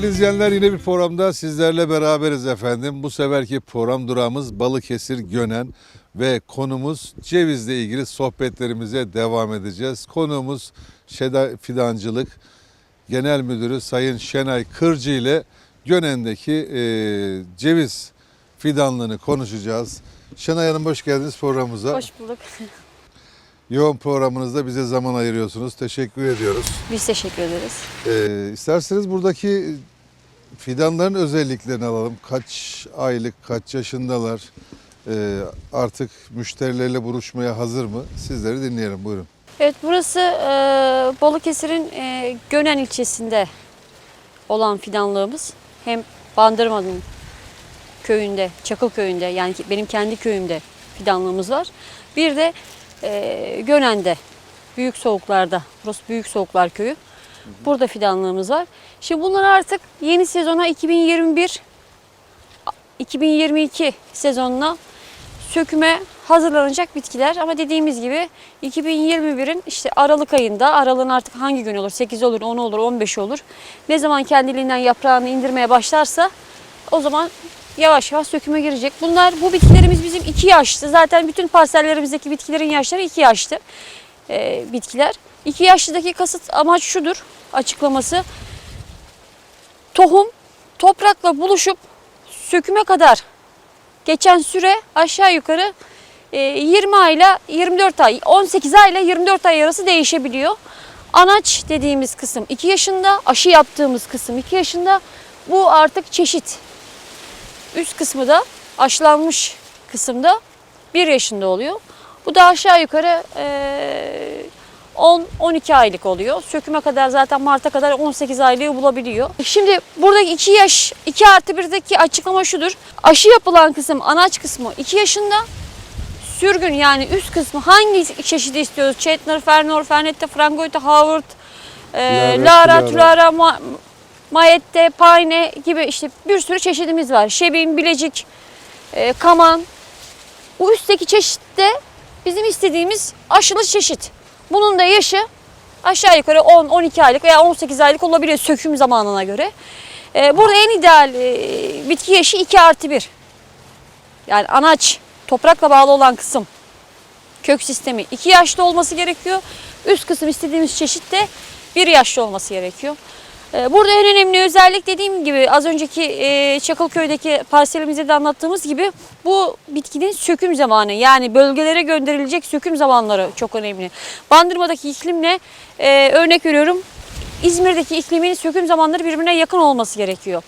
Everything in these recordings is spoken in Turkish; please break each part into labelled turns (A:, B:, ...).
A: Değerli izleyenler yine bir programda sizlerle beraberiz efendim. Bu seferki program durağımız Balıkesir Gönen ve konumuz cevizle ilgili sohbetlerimize devam edeceğiz. Konuğumuz Şeda Fidancılık Genel Müdürü Sayın Şenay Kırcı ile Gönen'deki e, ceviz fidanlığını konuşacağız. Şenay Hanım hoş geldiniz programımıza.
B: Hoş bulduk.
A: Yoğun programınızda bize zaman ayırıyorsunuz. Teşekkür ediyoruz.
B: Biz teşekkür ederiz.
A: Ee, isterseniz buradaki fidanların özelliklerini alalım. Kaç aylık, kaç yaşındalar? Ee, artık müşterilerle buluşmaya hazır mı? Sizleri dinleyelim. Buyurun.
B: Evet burası e, Balıkesir'in e, Gönen ilçesinde olan fidanlığımız. Hem Bandırma'nın köyünde, Çakıl köyünde yani benim kendi köyümde fidanlığımız var. Bir de e, Gönen'de, Büyük Soğuklar'da, burası Büyük Soğuklar Köyü. Burada fidanlığımız var. Şimdi bunlar artık yeni sezona 2021 2022 sezonuna söküme hazırlanacak bitkiler ama dediğimiz gibi 2021'in işte Aralık ayında Aralık'ın artık hangi gün olur 8 olur 10 olur 15 olur ne zaman kendiliğinden yaprağını indirmeye başlarsa o zaman yavaş yavaş söküme girecek. Bunlar bu bitkilerimiz bizim 2 yaşlı zaten bütün parsellerimizdeki bitkilerin yaşları 2 yaşlı e, bitkiler. 2 yaşlıdaki kasıt amaç şudur açıklaması tohum toprakla buluşup söküme kadar geçen süre aşağı yukarı e, 20 ayla 24 ay, 18 ayla 24 ay arası değişebiliyor. Anaç dediğimiz kısım 2 yaşında, aşı yaptığımız kısım 2 yaşında. Bu artık çeşit. Üst kısmı da aşılanmış kısımda 1 yaşında oluyor. Bu da aşağı yukarı e, 10-12 aylık oluyor. Söküme kadar zaten Mart'a kadar 18 aylığı bulabiliyor. Şimdi buradaki 2 yaş, 2 artı 1'deki açıklama şudur. Aşı yapılan kısım, anaç kısmı 2 yaşında. Sürgün yani üst kısmı hangi çeşidi istiyoruz? Chetner, Fernor, Fernette, Frangoite, Howard, e,
A: Lara,
B: Lara,
A: Tulara.
B: Mayette, Payne gibi işte bir sürü çeşidimiz var. Şebin, Bilecik, e, Kaman. Bu üstteki çeşit de bizim istediğimiz aşılı çeşit. Bunun da yaşı aşağı yukarı 10-12 aylık veya 18 aylık olabiliyor söküm zamanına göre. Ee, burada en ideal e, bitki yaşı 2 artı 1. Yani anaç, toprakla bağlı olan kısım, kök sistemi 2 yaşlı olması gerekiyor. Üst kısım istediğimiz çeşit de 1 yaşlı olması gerekiyor. Ee, Burada en önemli özellik dediğim gibi az önceki e, Çakılköy'deki parselimizde de anlattığımız gibi bu bitkinin söküm zamanı yani bölgelere gönderilecek söküm zamanları çok önemli. Bandırma'daki iklimle e, örnek veriyorum İzmir'deki iklimin söküm zamanları birbirine yakın olması gerekiyor.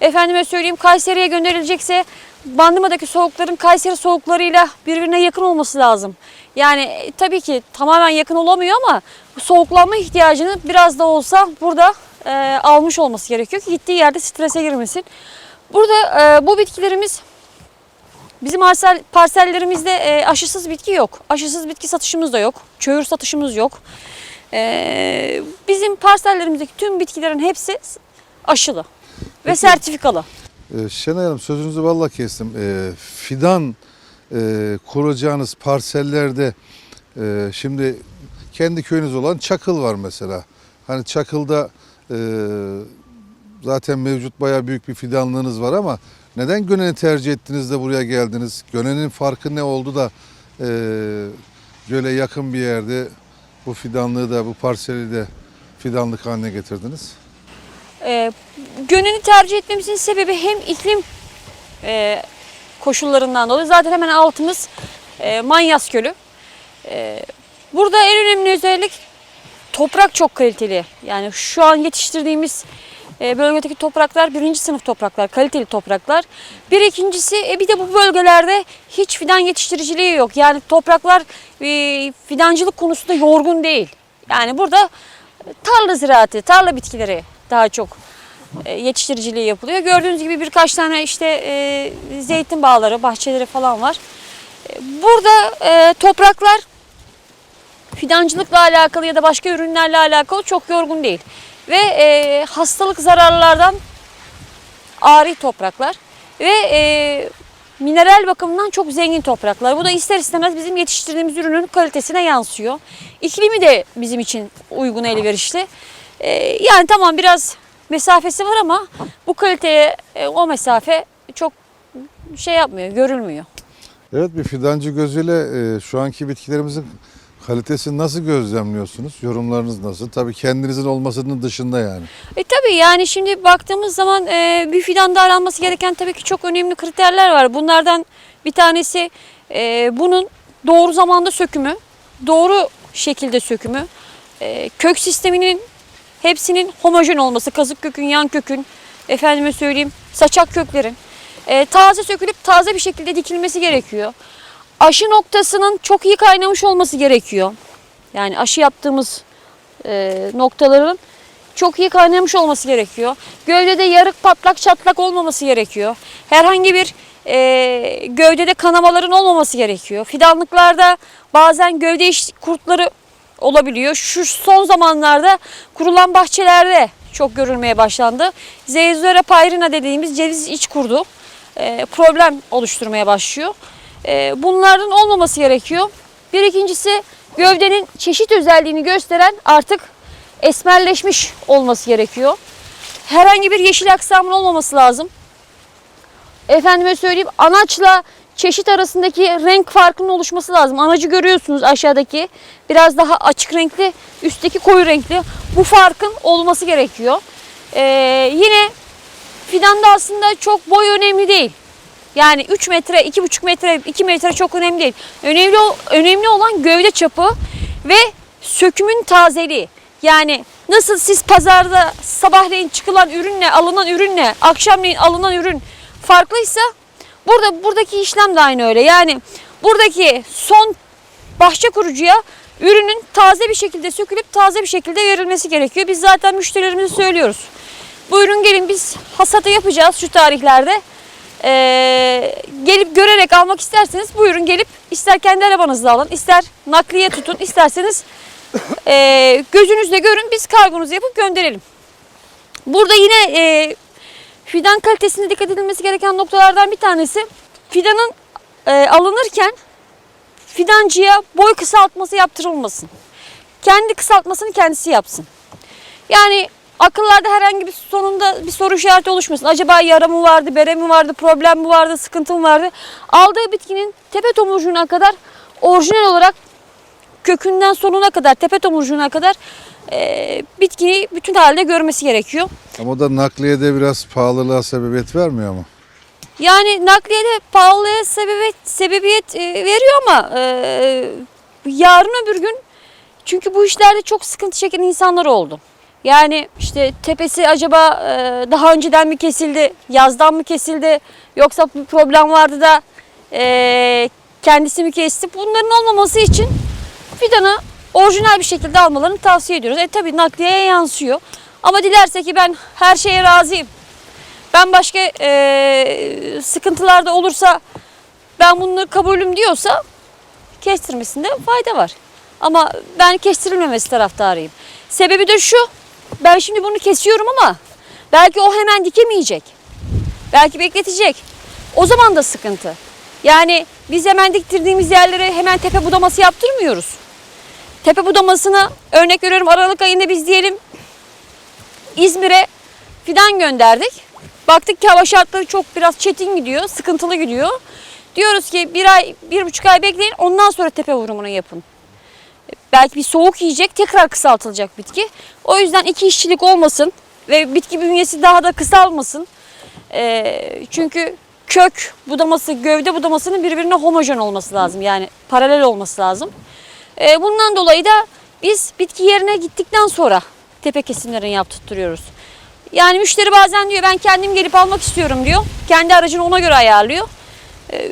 B: Efendime söyleyeyim Kayseri'ye gönderilecekse Bandırma'daki soğukların Kayseri soğuklarıyla birbirine yakın olması lazım. Yani e, tabii ki tamamen yakın olamıyor ama soğuklanma ihtiyacını biraz da olsa burada e, almış olması gerekiyor ki gittiği yerde strese girmesin. Burada e, bu bitkilerimiz bizim parsel, parsellerimizde e, aşısız bitki yok. Aşısız bitki satışımız da yok. Çöğür satışımız yok. E, bizim parsellerimizdeki tüm bitkilerin hepsi aşılı ve
A: Peki.
B: sertifikalı.
A: Ee, Şenay Hanım sözünüzü valla kestim. Ee, fidan e, kuracağınız parsellerde e, şimdi kendi köyünüz olan Çakıl var mesela. Hani Çakıl'da zaten mevcut bayağı büyük bir fidanlığınız var ama neden Gönen'i tercih ettiniz de buraya geldiniz? Gönen'in farkı ne oldu da e, göle yakın bir yerde bu fidanlığı da bu parseli de fidanlık haline getirdiniz?
B: E, Gönen'i tercih etmemizin sebebi hem iklim e, koşullarından dolayı zaten hemen altımız e, Manyas Gölü. E, burada en önemli özellik toprak çok kaliteli. Yani şu an yetiştirdiğimiz e, bölgedeki topraklar birinci sınıf topraklar, kaliteli topraklar. Bir ikincisi e, bir de bu bölgelerde hiç fidan yetiştiriciliği yok. Yani topraklar e, fidancılık konusunda yorgun değil. Yani burada tarla ziraatı, tarla bitkileri daha çok e, yetiştiriciliği yapılıyor. Gördüğünüz gibi birkaç tane işte zeytin bağları, bahçeleri falan var. Burada topraklar fidancılıkla alakalı ya da başka ürünlerle alakalı çok yorgun değil. Ve e, hastalık zararlardan ari topraklar ve e, mineral bakımından çok zengin topraklar. Bu da ister istemez bizim yetiştirdiğimiz ürünün kalitesine yansıyor. İklimi de bizim için uygun elverişli. E, yani tamam biraz mesafesi var ama bu kaliteye e, o mesafe çok şey yapmıyor, görülmüyor.
A: Evet bir fidancı gözüyle e, şu anki bitkilerimizin kalitesini nasıl gözlemliyorsunuz? Yorumlarınız nasıl? Tabii kendinizin olmasının dışında yani.
B: E tabii yani şimdi baktığımız zaman e, bir fidanda aranması gereken tabii ki çok önemli kriterler var. Bunlardan bir tanesi e, bunun doğru zamanda sökümü, doğru şekilde sökümü, e, kök sisteminin hepsinin homojen olması, kazık kökün, yan kökün, efendime söyleyeyim saçak köklerin e, taze sökülüp taze bir şekilde dikilmesi gerekiyor. Aşı noktasının çok iyi kaynamış olması gerekiyor. Yani aşı yaptığımız e, noktaların çok iyi kaynamış olması gerekiyor. Gövdede yarık patlak çatlak olmaması gerekiyor. Herhangi bir e, gövdede kanamaların olmaması gerekiyor. Fidanlıklarda bazen gövde iş kurtları olabiliyor. Şu son zamanlarda kurulan bahçelerde çok görülmeye başlandı. Zeyzura pyrina dediğimiz ceviz iç kurdu e, problem oluşturmaya başlıyor. E, bunların olmaması gerekiyor. Bir ikincisi gövdenin çeşit özelliğini gösteren artık esmerleşmiş olması gerekiyor. Herhangi bir yeşil aksamın olmaması lazım. Efendime söyleyeyim anaçla çeşit arasındaki renk farkının oluşması lazım. Anacı görüyorsunuz aşağıdaki biraz daha açık renkli, üstteki koyu renkli. Bu farkın olması gerekiyor. Ee, yine fidanda aslında çok boy önemli değil. Yani 3 metre, 2,5 metre, 2 metre çok önemli değil. Önemli önemli olan gövde çapı ve sökümün tazeliği. Yani nasıl siz pazarda sabahleyin çıkılan ürünle alınan ürünle akşamleyin alınan ürün farklıysa burada buradaki işlem de aynı öyle. Yani buradaki son bahçe kurucuya ürünün taze bir şekilde sökülüp taze bir şekilde verilmesi gerekiyor. Biz zaten müşterilerimize söylüyoruz. Bu ürün gelin biz hasatı yapacağız şu tarihlerde. Ee, gelip görerek almak isterseniz buyurun gelip ister kendi arabanızla alın, ister nakliye tutun, isterseniz e, gözünüzle görün biz kargonuzu yapıp gönderelim. Burada yine e, fidan kalitesine dikkat edilmesi gereken noktalardan bir tanesi fidanın e, alınırken fidancıya boy kısaltması yaptırılmasın. Kendi kısaltmasını kendisi yapsın. Yani akıllarda herhangi bir sonunda bir soru işareti oluşmasın. Acaba yara mı vardı, bere mi vardı, problem mi vardı, sıkıntı mı vardı? Aldığı bitkinin tepe tomurcuğuna kadar orijinal olarak kökünden sonuna kadar, tepe tomurcuğuna kadar e, bitkiyi bütün halde görmesi gerekiyor.
A: Ama o da nakliyede biraz pahalılığa sebebiyet vermiyor mu?
B: Yani nakliyede pahalıya sebebiyet, sebebiyet e, veriyor ama e, yarın öbür gün çünkü bu işlerde çok sıkıntı çeken insanlar oldu. Yani işte tepesi acaba e, daha önceden mi kesildi, yazdan mı kesildi yoksa bir problem vardı da e, kendisi mi kesti? Bunların olmaması için fidanı orijinal bir şekilde almalarını tavsiye ediyoruz. E tabi nakliyeye yansıyor. Ama dilerse ki ben her şeye razıyım. Ben başka e, sıkıntılarda olursa ben bunu kabulüm diyorsa kestirmesinde fayda var. Ama ben kestirilmemesi taraftarıyım. Sebebi de şu. Ben şimdi bunu kesiyorum ama belki o hemen dikemeyecek. Belki bekletecek. O zaman da sıkıntı. Yani biz hemen diktirdiğimiz yerlere hemen tepe budaması yaptırmıyoruz. Tepe budamasını örnek veriyorum Aralık ayında biz diyelim İzmir'e fidan gönderdik. Baktık ki hava şartları çok biraz çetin gidiyor, sıkıntılı gidiyor. Diyoruz ki bir ay, bir buçuk ay bekleyin ondan sonra tepe vurumunu yapın. Belki bir soğuk yiyecek tekrar kısaltılacak bitki. O yüzden iki işçilik olmasın ve bitki bünyesi daha da kısalmasın. Ee, çünkü kök budaması, gövde budamasının birbirine homojen olması lazım. Yani paralel olması lazım. Ee, bundan dolayı da biz bitki yerine gittikten sonra tepe kesimlerini yaptırtıyoruz. Yani müşteri bazen diyor ben kendim gelip almak istiyorum diyor. Kendi aracını ona göre ayarlıyor. Ee,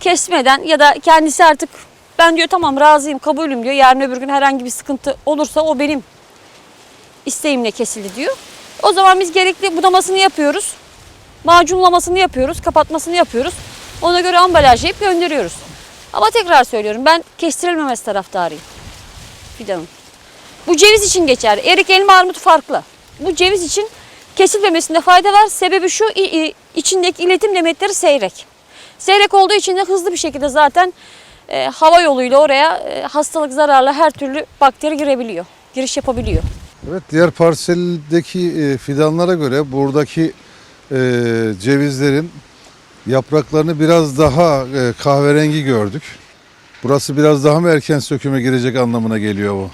B: kesmeden ya da kendisi artık ben diyor tamam razıyım kabulüm diyor. Yarın öbür gün herhangi bir sıkıntı olursa o benim isteğimle kesildi diyor. O zaman biz gerekli budamasını yapıyoruz. Macunlamasını yapıyoruz, kapatmasını yapıyoruz. Ona göre ambalajlayıp gönderiyoruz. Ama tekrar söylüyorum ben kestirilmemesi taraftarıyım fidanın. Bu ceviz için geçer. Erik, elma, armut farklı. Bu ceviz için kesilmemesinde fayda var. Sebebi şu içindeki iletim demetleri seyrek. Seyrek olduğu için de hızlı bir şekilde zaten e, hava yoluyla oraya e, hastalık zararlı her türlü bakteri girebiliyor. Giriş yapabiliyor.
A: Evet diğer parseldeki e, fidanlara göre buradaki e, cevizlerin yapraklarını biraz daha e, kahverengi gördük. Burası biraz daha mı erken söküme girecek anlamına geliyor bu?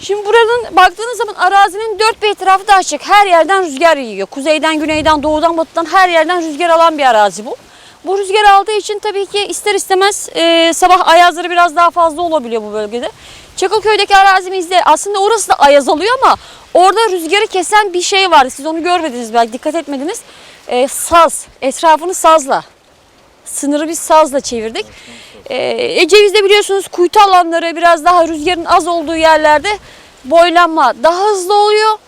B: Şimdi buranın baktığınız zaman arazinin dört bir etrafı da açık. Her yerden rüzgar yiyor. Kuzeyden, güneyden, doğudan, batıdan her yerden rüzgar alan bir arazi bu. Bu rüzgar aldığı için tabii ki ister istemez e, sabah ayazları biraz daha fazla olabiliyor bu bölgede. Çakılköy'deki arazimizde aslında orası da ayaz alıyor ama orada rüzgarı kesen bir şey vardı. Siz onu görmediniz belki dikkat etmediniz. E, saz, etrafını sazla. Sınırı biz sazla çevirdik. Ee, Eceviz'de biliyorsunuz kuytu alanları biraz daha rüzgarın az olduğu yerlerde boylanma daha hızlı oluyor.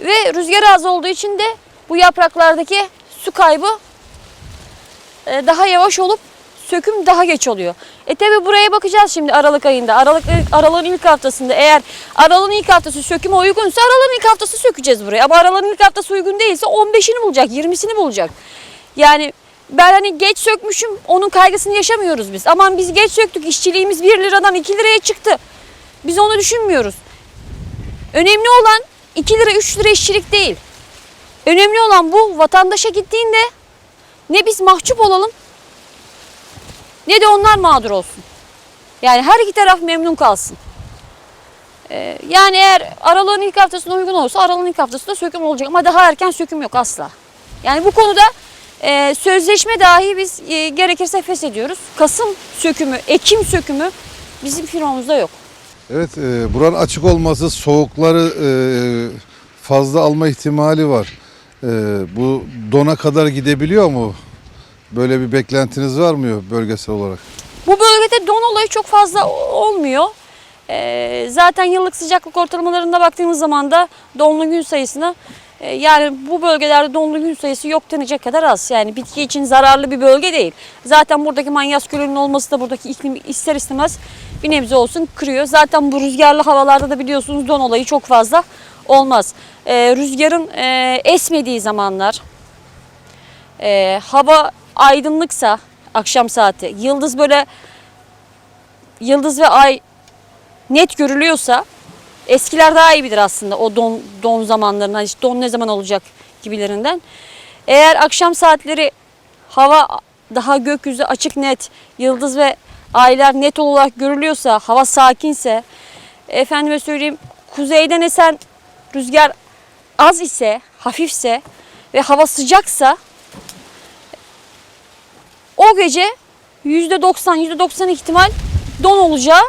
B: Ve rüzgar az olduğu için de bu yapraklardaki su kaybı e, daha yavaş olup söküm daha geç oluyor. E tabi buraya bakacağız şimdi Aralık ayında. Aralık Aralık'ın ilk haftasında eğer Aralık'ın ilk haftası söküme uygunsa Aralık'ın ilk haftası sökeceğiz buraya. Ama Aralık'ın ilk haftası uygun değilse 15'ini bulacak, 20'sini bulacak. Yani ben hani geç sökmüşüm onun kaygısını yaşamıyoruz biz. Aman biz geç söktük işçiliğimiz 1 liradan 2 liraya çıktı. Biz onu düşünmüyoruz. Önemli olan 2 lira 3 lira işçilik değil. Önemli olan bu vatandaşa gittiğinde ne biz mahcup olalım ne de onlar mağdur olsun. Yani her iki taraf memnun kalsın. Ee, yani eğer aralığın ilk haftasına uygun olursa aralığın ilk haftasında söküm olacak ama daha erken söküm yok asla. Yani bu konuda e, sözleşme dahi biz e, gerekirse feshediyoruz. Kasım sökümü, Ekim sökümü bizim firmamızda yok.
A: Evet e, buranın açık olması soğukları e, fazla alma ihtimali var. E, bu dona kadar gidebiliyor mu? Böyle bir beklentiniz var mı bölgesel olarak?
B: Bu bölgede don olayı çok fazla olmuyor. Ee, zaten yıllık sıcaklık ortalamalarına baktığımız zaman da donlu gün sayısına e, yani bu bölgelerde donlu gün sayısı yok denecek kadar az. Yani bitki için zararlı bir bölge değil. Zaten buradaki manyas gölünün olması da buradaki iklim ister istemez bir nebze olsun kırıyor. Zaten bu rüzgarlı havalarda da biliyorsunuz don olayı çok fazla olmaz. Ee, rüzgarın e, esmediği zamanlar, e, hava aydınlıksa akşam saati, yıldız böyle yıldız ve ay net görülüyorsa eskiler daha iyi bilir aslında o don, don zamanlarından işte don ne zaman olacak gibilerinden. Eğer akşam saatleri hava daha gökyüzü açık net, yıldız ve aylar net olarak görülüyorsa, hava sakinse, efendime söyleyeyim kuzeyden esen rüzgar az ise, hafifse ve hava sıcaksa o gece %90, %90 ihtimal don olacağı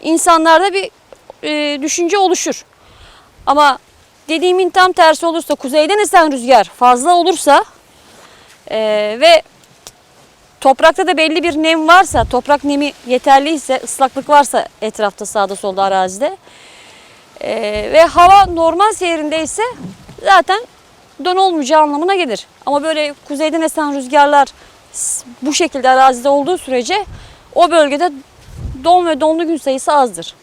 B: insanlarda bir e, düşünce oluşur. Ama dediğimin tam tersi olursa, kuzeyden esen rüzgar fazla olursa e, ve toprakta da belli bir nem varsa, toprak nemi yeterliyse, ıslaklık varsa etrafta sağda solda arazide e, ve hava normal seyrindeyse zaten don olmayacağı anlamına gelir. Ama böyle kuzeyden esen rüzgarlar bu şekilde arazide olduğu sürece o bölgede don ve donlu gün sayısı azdır.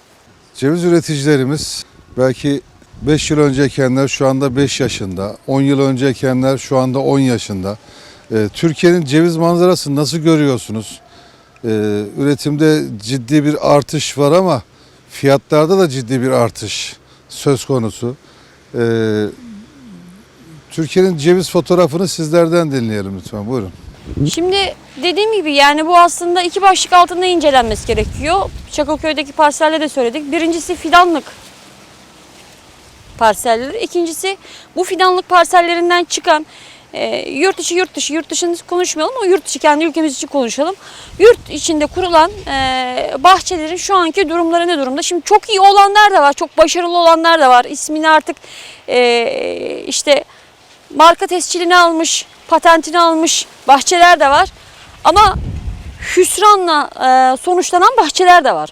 A: Ceviz üreticilerimiz belki 5 yıl önce şu anda 5 yaşında, 10 yıl önce şu anda 10 yaşında. Ee, Türkiye'nin ceviz manzarasını nasıl görüyorsunuz? Ee, üretimde ciddi bir artış var ama fiyatlarda da ciddi bir artış söz konusu. Ee, Türkiye'nin ceviz fotoğrafını sizlerden dinleyelim lütfen. Buyurun.
B: Şimdi dediğim gibi yani bu aslında iki başlık altında incelenmesi gerekiyor. Çakılköy'deki parselle de söyledik. Birincisi fidanlık parselleri. İkincisi bu fidanlık parsellerinden çıkan e, yurt içi yurt dışı yurt dışını konuşmayalım ama yurt içi kendi ülkemiz için konuşalım. Yurt içinde kurulan e, bahçelerin şu anki durumları ne durumda? Şimdi çok iyi olanlar da var, çok başarılı olanlar da var. İsmini artık e, işte marka tescilini almış, patentini almış bahçeler de var. Ama hüsranla e, sonuçlanan bahçeler de var.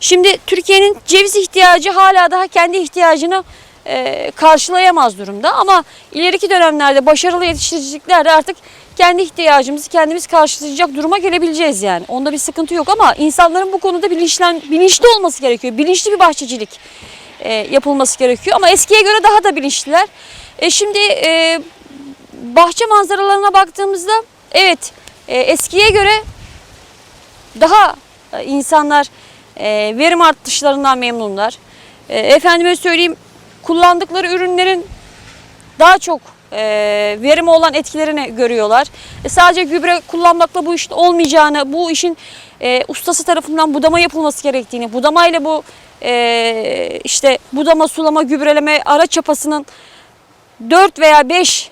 B: Şimdi Türkiye'nin ceviz ihtiyacı hala daha kendi ihtiyacını e, karşılayamaz durumda. Ama ileriki dönemlerde başarılı yetiştiriciliklerle artık kendi ihtiyacımızı kendimiz karşılayacak duruma gelebileceğiz yani. Onda bir sıkıntı yok ama insanların bu konuda bilinçlen, bilinçli olması gerekiyor. Bilinçli bir bahçecilik e, yapılması gerekiyor. Ama eskiye göre daha da bilinçliler. E, şimdi e, bahçe manzaralarına baktığımızda evet e, eskiye göre daha e, insanlar e, verim artışlarından memnunlar. E, efendime söyleyeyim kullandıkları ürünlerin daha çok e, verimi olan etkilerini görüyorlar. E, sadece gübre kullanmakla bu işin olmayacağını, bu işin e, ustası tarafından budama yapılması gerektiğini, budamayla bu e, işte budama, sulama, gübreleme araç çapasının 4 veya 5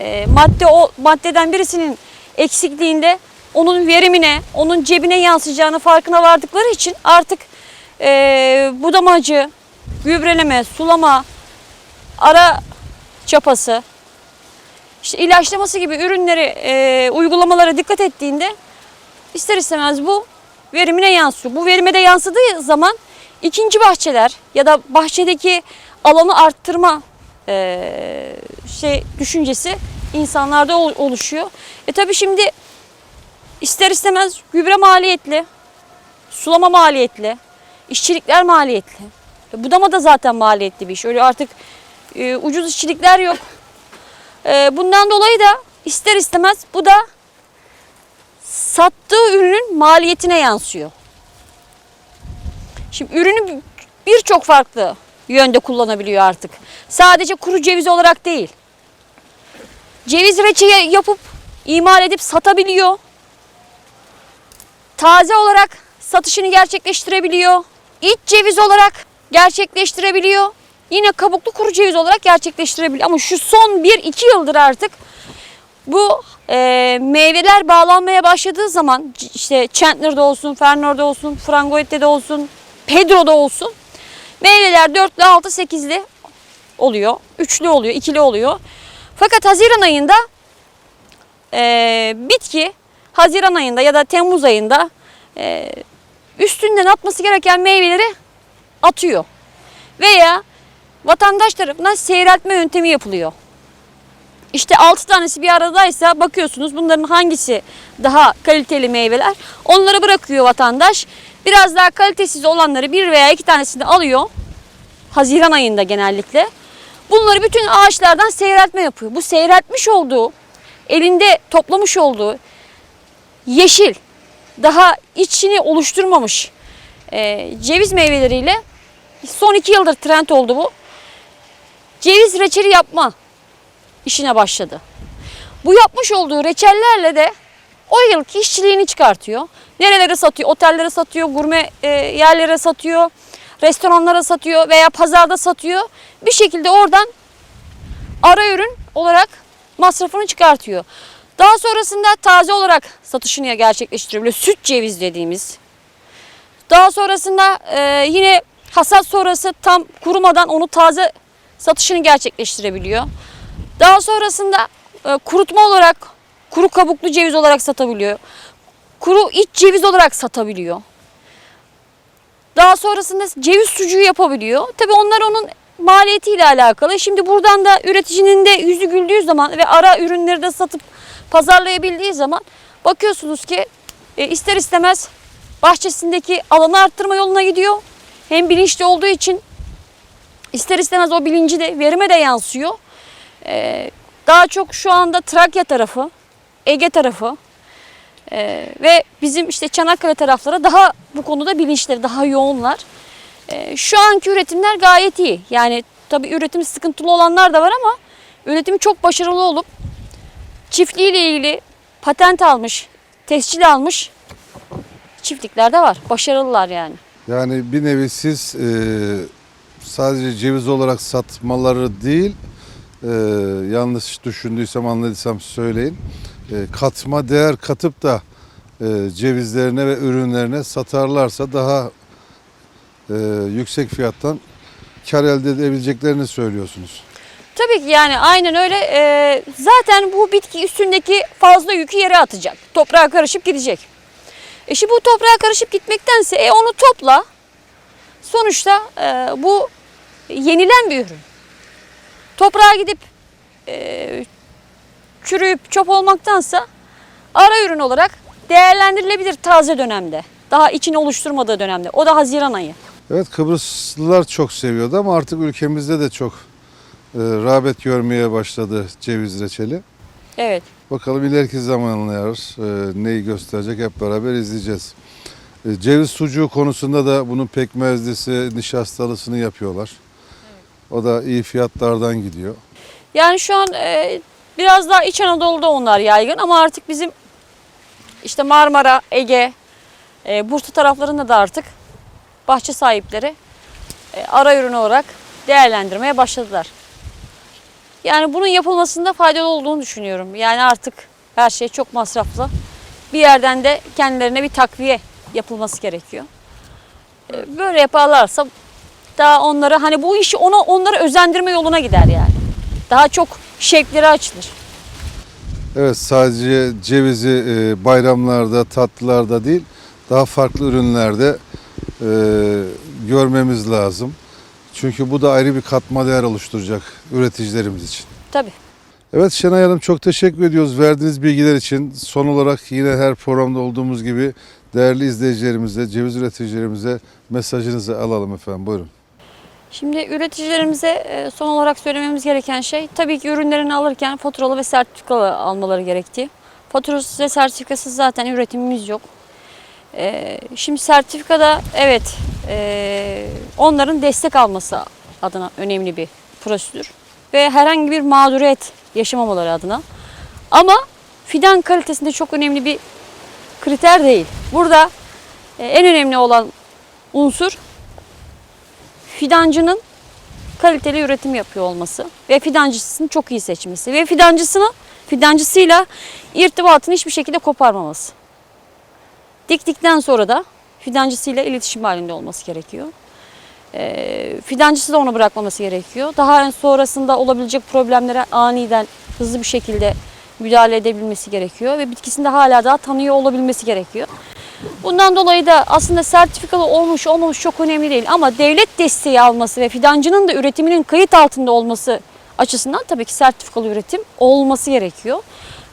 B: e, madde o maddeden birisinin eksikliğinde onun verimine, onun cebine yansıyacağını farkına vardıkları için artık e, budamacı, gübreleme, sulama, ara çapası, işte ilaçlaması gibi ürünleri, e, uygulamalara dikkat ettiğinde ister istemez bu verimine yansıyor. Bu verime de yansıdığı zaman ikinci bahçeler ya da bahçedeki alanı arttırma e, şey düşüncesi insanlarda ol- oluşuyor. E tabii şimdi ister istemez gübre maliyetli, sulama maliyetli, işçilikler maliyetli. Budama da zaten maliyetli bir iş. Öyle artık e, ucuz işçilikler yok. E, bundan dolayı da ister istemez bu da sattığı ürünün maliyetine yansıyor. Şimdi ürünü birçok farklı yönde kullanabiliyor artık. Sadece kuru ceviz olarak değil. Ceviz reçeli yapıp imal edip satabiliyor. Taze olarak satışını gerçekleştirebiliyor. İç ceviz olarak gerçekleştirebiliyor. Yine kabuklu kuru ceviz olarak gerçekleştirebiliyor. Ama şu son 1-2 yıldır artık bu e, meyveler bağlanmaya başladığı zaman işte Chandler'da olsun, Fernor'da olsun, Frangoette'de olsun, Pedro'da olsun meyveler 4'lü, 6, 8'li oluyor. Üçlü oluyor, ikili oluyor. Fakat Haziran ayında e, bitki Haziran ayında ya da Temmuz ayında e, üstünden atması gereken meyveleri atıyor. Veya vatandaş tarafından seyreltme yöntemi yapılıyor. İşte 6 tanesi bir aradaysa bakıyorsunuz bunların hangisi daha kaliteli meyveler. Onları bırakıyor vatandaş. Biraz daha kalitesiz olanları bir veya iki tanesini alıyor. Haziran ayında genellikle. Bunları bütün ağaçlardan seyreltme yapıyor. Bu seyreltmiş olduğu, elinde toplamış olduğu yeşil, daha içini oluşturmamış e, ceviz meyveleriyle son iki yıldır trend oldu bu. Ceviz reçeli yapma işine başladı. Bu yapmış olduğu reçellerle de o yılki işçiliğini çıkartıyor. Nerelere satıyor? Otellere satıyor, gurme e, yerlere satıyor, restoranlara satıyor veya pazarda satıyor. Bir şekilde oradan ara ürün olarak masrafını çıkartıyor. Daha sonrasında taze olarak satışını gerçekleştirebiliyor. Süt ceviz dediğimiz. Daha sonrasında e, yine hasat sonrası tam kurumadan onu taze satışını gerçekleştirebiliyor. Daha sonrasında e, kurutma olarak kuru kabuklu ceviz olarak satabiliyor. Kuru iç ceviz olarak satabiliyor. Daha sonrasında ceviz sucuğu yapabiliyor. Tabii onlar onun maliyetiyle alakalı. Şimdi buradan da üreticinin de yüzü güldüğü zaman ve ara ürünleri de satıp pazarlayabildiği zaman bakıyorsunuz ki e, ister istemez bahçesindeki alanı arttırma yoluna gidiyor. Hem bilinçli olduğu için ister istemez o bilinci de verime de yansıyor. Ee, daha çok şu anda Trakya tarafı, Ege tarafı ee, ve bizim işte Çanakkale tarafları daha bu konuda bilinçleri daha yoğunlar. Ee, şu anki üretimler gayet iyi. Yani tabii üretim sıkıntılı olanlar da var ama üretimi çok başarılı olup çiftliğiyle ilgili patent almış, tescil almış çiftlikler de var. Başarılılar yani.
A: Yani bir nevi siz e, sadece ceviz olarak satmaları değil, e, yanlış düşündüysem anladıysam söyleyin. E, katma değer katıp da e, cevizlerine ve ürünlerine satarlarsa daha e, yüksek fiyattan kar elde edebileceklerini söylüyorsunuz.
B: Tabii ki yani aynen öyle. Ee, zaten bu bitki üstündeki fazla yükü yere atacak. Toprağa karışıp gidecek. E şimdi bu toprağa karışıp gitmektense e, onu topla. Sonuçta e, bu yenilen bir ürün. Toprağa gidip e, çürüyüp çöp olmaktansa ara ürün olarak değerlendirilebilir taze dönemde. Daha içini oluşturmadığı dönemde. O da Haziran ayı.
A: Evet Kıbrıslılar çok seviyordu ama artık ülkemizde de çok e, rağbet görmeye başladı ceviz reçeli.
B: Evet.
A: Bakalım ileriki zamanlar e, neyi gösterecek hep beraber izleyeceğiz. E, ceviz sucuğu konusunda da bunun pekmezlisi, nişastalısını yapıyorlar. O da iyi fiyatlardan gidiyor.
B: Yani şu an e, biraz daha İç Anadolu'da onlar yaygın ama artık bizim işte Marmara, Ege, e, Bursa taraflarında da artık bahçe sahipleri e, ara ürün olarak değerlendirmeye başladılar. Yani bunun yapılmasında faydalı olduğunu düşünüyorum. Yani artık her şey çok masraflı. Bir yerden de kendilerine bir takviye yapılması gerekiyor. E, Böyle yaparlarsa daha onlara hani bu işi ona onları özendirme yoluna gider yani. Daha çok şevkleri açılır.
A: Evet sadece cevizi e, bayramlarda, tatlılarda değil daha farklı ürünlerde e, görmemiz lazım. Çünkü bu da ayrı bir katma değer oluşturacak üreticilerimiz için.
B: Tabii.
A: Evet Şenay Hanım çok teşekkür ediyoruz verdiğiniz bilgiler için. Son olarak yine her programda olduğumuz gibi değerli izleyicilerimize, ceviz üreticilerimize mesajınızı alalım efendim. Buyurun.
B: Şimdi üreticilerimize e, son olarak söylememiz gereken şey tabii ki ürünlerini alırken faturalı ve sertifikalı almaları gerektiği. Faturası ve sertifikasız zaten üretimimiz yok. E, Şimdi sertifikada evet e, onların destek alması adına önemli bir prosedür. Ve herhangi bir mağduriyet yaşamamaları adına. Ama fidan kalitesinde çok önemli bir kriter değil. Burada e, en önemli olan unsur fidancının kaliteli üretim yapıyor olması ve fidancısını çok iyi seçmesi ve fidancısını fidancısıyla irtibatını hiçbir şekilde koparmaması. Diktikten sonra da fidancısıyla iletişim halinde olması gerekiyor. Ee, fidancısı da onu bırakmaması gerekiyor. Daha en sonrasında olabilecek problemlere aniden hızlı bir şekilde müdahale edebilmesi gerekiyor ve bitkisini de hala daha tanıyor olabilmesi gerekiyor. Bundan dolayı da aslında sertifikalı olmuş olmamış çok önemli değil ama devlet desteği alması ve fidancının da üretiminin kayıt altında olması açısından tabii ki sertifikalı üretim olması gerekiyor.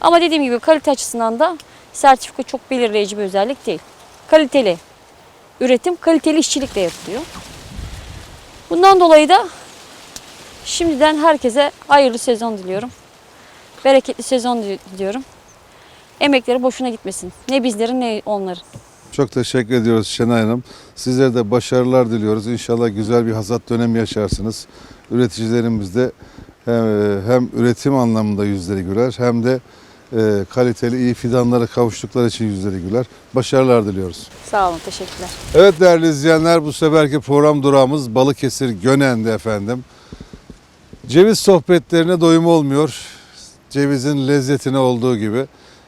B: Ama dediğim gibi kalite açısından da sertifika çok belirleyici bir özellik değil. Kaliteli üretim kaliteli işçilikle yapılıyor. Bundan dolayı da şimdiden herkese hayırlı sezon diliyorum. Bereketli sezon diliyorum. Emekleri boşuna gitmesin. Ne bizlerin ne onların.
A: Çok teşekkür ediyoruz Şenay Hanım. Sizlere de başarılar diliyoruz. İnşallah güzel bir hasat dönemi yaşarsınız. Üreticilerimiz de hem, hem üretim anlamında yüzleri güler hem de e, kaliteli iyi fidanlara kavuştukları için yüzleri güler. Başarılar diliyoruz.
B: Sağ olun, teşekkürler.
A: Evet değerli izleyenler bu seferki program durağımız Balıkesir Gönen'de efendim. Ceviz sohbetlerine doyum olmuyor. Cevizin lezzetine olduğu gibi.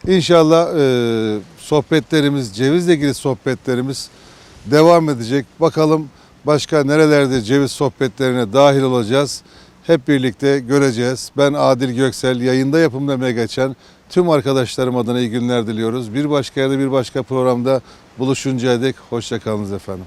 A: İnşallah e, sohbetlerimiz, cevizle ilgili sohbetlerimiz devam edecek. Bakalım başka nerelerde ceviz sohbetlerine dahil olacağız. Hep birlikte göreceğiz. Ben Adil Göksel, yayında yapımda emeği geçen tüm arkadaşlarım adına iyi günler diliyoruz. Bir başka yerde bir başka programda buluşuncaya dek hoşçakalınız efendim.